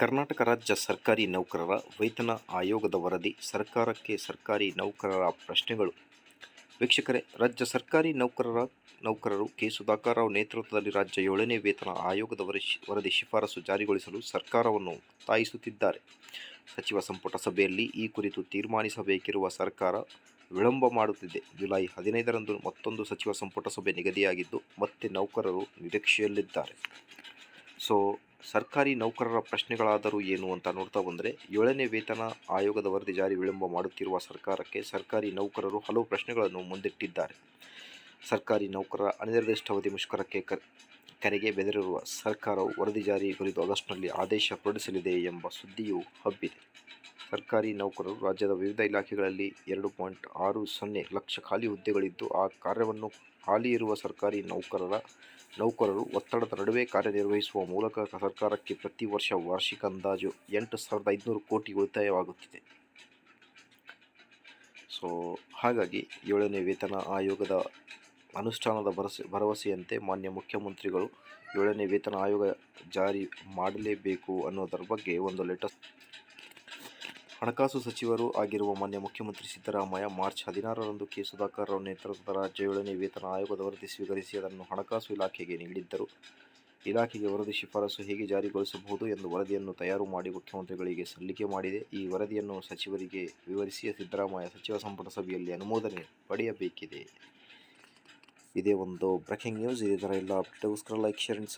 ಕರ್ನಾಟಕ ರಾಜ್ಯ ಸರ್ಕಾರಿ ನೌಕರರ ವೇತನ ಆಯೋಗದ ವರದಿ, ಸರ್ಕಾರಕ್ಕೆ ಸರ್ಕಾರಿ ನೌಕರರ ಪ್ರಶ್ನೆಗಳು. ವೀಕ್ಷಕರೇ, ರಾಜ್ಯ ಸರ್ಕಾರಿ ನೌಕರರ, ನೌಕರರು ಕೆ. ಸುಧಾಕರ್ ನೇತೃತ್ವದಲ್ಲಿ ರಾಜ್ಯ ಏಳನೇ ವೇತನ ಆಯೋಗದ ವರದಿ ಶಿಫಾರಸು ಜಾರಿಗೊಳಿಸಲು ಸರ್ಕಾರವನ್ನು ಒತ್ತಾಯಿಸುತ್ತಿದ್ದಾರೆ. ಸಚಿವ ಸಂಪುಟ ಸಭೆಯಲ್ಲಿ ಈ ಕುರಿತು ತೀರ್ಮಾನಿಸಬೇಕಿರುವ ಸರ್ಕಾರ ವಿಳಂಬ ಮಾಡುತ್ತಿದೆ. ಜುಲೈ ಹದಿನೈದರಂದು ಮತ್ತೊಂದು ಸಚಿವ ಸಂಪುಟ ಸಭೆ ನಿಗದಿಯಾಗಿದ್ದು, ಮತ್ತೆ ನೌಕರರು ನಿರೀಕ್ಷೆಯಲ್ಲಿದ್ದಾರೆ. ಸೊ ಸರ್ಕಾರಿ ನೌಕರರ ಪ್ರಶ್ನೆಗಳಾದರೂ ಏನು ಅಂತ ನೋಡ್ತಾ ಬಂದರೆ, ಏಳನೇ ವೇತನ ಆಯೋಗದ ವರದಿ ಜಾರಿ ವಿಳಂಬ ಮಾಡುತ್ತಿರುವ ಸರ್ಕಾರಕ್ಕೆ ಸರ್ಕಾರಿ ನೌಕರರು ಹಲವು ಪ್ರಶ್ನೆಗಳನ್ನು ಮುಂದಿಟ್ಟಿದ್ದಾರೆ. ಸರ್ಕಾರಿ ನೌಕರರ ಅನಿರ್ದಿಷ್ಟಾವಧಿ ಮುಷ್ಕರಕ್ಕೆ ಕರೆಗೆ ಬೆದರಿರುವ ಸರ್ಕಾರವು ವರದಿ ಜಾರಿ ಕುರಿತು ಆಗಸ್ಟ್ನಲ್ಲಿ ಆದೇಶ ಹೊರಡಿಸಲಿದೆ ಎಂಬ ಸುದ್ದಿಯೂ ಹಬ್ಬಿದೆ. ಸರ್ಕಾರಿ ನೌಕರರು ರಾಜ್ಯದ ವಿವಿಧ ಇಲಾಖೆಗಳಲ್ಲಿ ಎರಡು ಪಾಯಿಂಟ್ ಆರು ಸೊನ್ನೆ ಲಕ್ಷ ಖಾಲಿ ಹುದ್ದೆಗಳಿದ್ದು, ಆ ಕಾರ್ಯವನ್ನು ಖಾಲಿ ಇರುವ ಸರ್ಕಾರಿ ನೌಕರರ, ನೌಕರರು ಒತ್ತಡದ ನಡುವೆ ಕಾರ್ಯನಿರ್ವಹಿಸುವ ಮೂಲಕ ಸರ್ಕಾರಕ್ಕೆ ಪ್ರತಿ ವರ್ಷ ವಾರ್ಷಿಕ ಅಂದಾಜು ಎಂಟು ಸಾವಿರದ ಐದುನೂರು ಕೋಟಿ ಉಳಿತಾಯವಾಗುತ್ತಿದೆ. ಸೊ, ಹಾಗಾಗಿ ಏಳನೇ ವೇತನ ಆಯೋಗದ ಅನುಷ್ಠಾನದ ಭರಸೆ ಭರವಸೆಯಂತೆ ಮಾನ್ಯ ಮುಖ್ಯಮಂತ್ರಿಗಳು ಏಳನೇ ವೇತನ ಆಯೋಗ ಜಾರಿ ಮಾಡಲೇಬೇಕು ಅನ್ನೋದರ ಬಗ್ಗೆ ಒಂದು ಲೆಟರ್ ಹಣಕಾಸು ಸಚಿವರು ಆಗಿರುವ ಮಾನ್ಯ ಮುಖ್ಯಮಂತ್ರಿ ಸಿದ್ದರಾಮಯ್ಯ ಮಾರ್ಚ್ ಹದಿನಾರರಂದು ಕೆ. ಸುಧಾಕರ್ ರಾವ್ ನೇತೃತ್ವದ ರಾಜ್ಯ ಏಳನೇ ವೇತನ ಆಯೋಗದ ವರದಿ ಸ್ವೀಕರಿಸಿ ಅದನ್ನು ಹಣಕಾಸು ಇಲಾಖೆಗೆ ನೀಡಿದ್ದರು. ಇಲಾಖೆಗೆ ವರದಿ ಶಿಫಾರಸು ಹೇಗೆ ಜಾರಿಗೊಳಿಸಬಹುದು ಎಂದು ವರದಿಯನ್ನು ತಯಾರು ಮಾಡಿ ಮುಖ್ಯಮಂತ್ರಿಗಳಿಗೆ ಸಲ್ಲಿಕೆ ಮಾಡಿದೆ. ಈ ವರದಿಯನ್ನು ಸಚಿವರಿಗೆ ವಿವರಿಸಿ ಸಿದ್ದರಾಮಯ್ಯ ಸಚಿವ ಸಂಪುಟ ಸಭೆಯಲ್ಲಿ ಅನುಮೋದನೆ ಪಡೆಯಬೇಕಿದೆ. ಇದೇ ಒಂದು ಬ್ರೇಕಿಂಗ್ ನ್ಯೂಸ್. ಇದೇ ಥರ ಎಲ್ಲ ಅಪ್ಡೇಟ್ಗೋಸ್ಕರ ಲೈಕ್, ಶೇರ್ ಅಂಡ್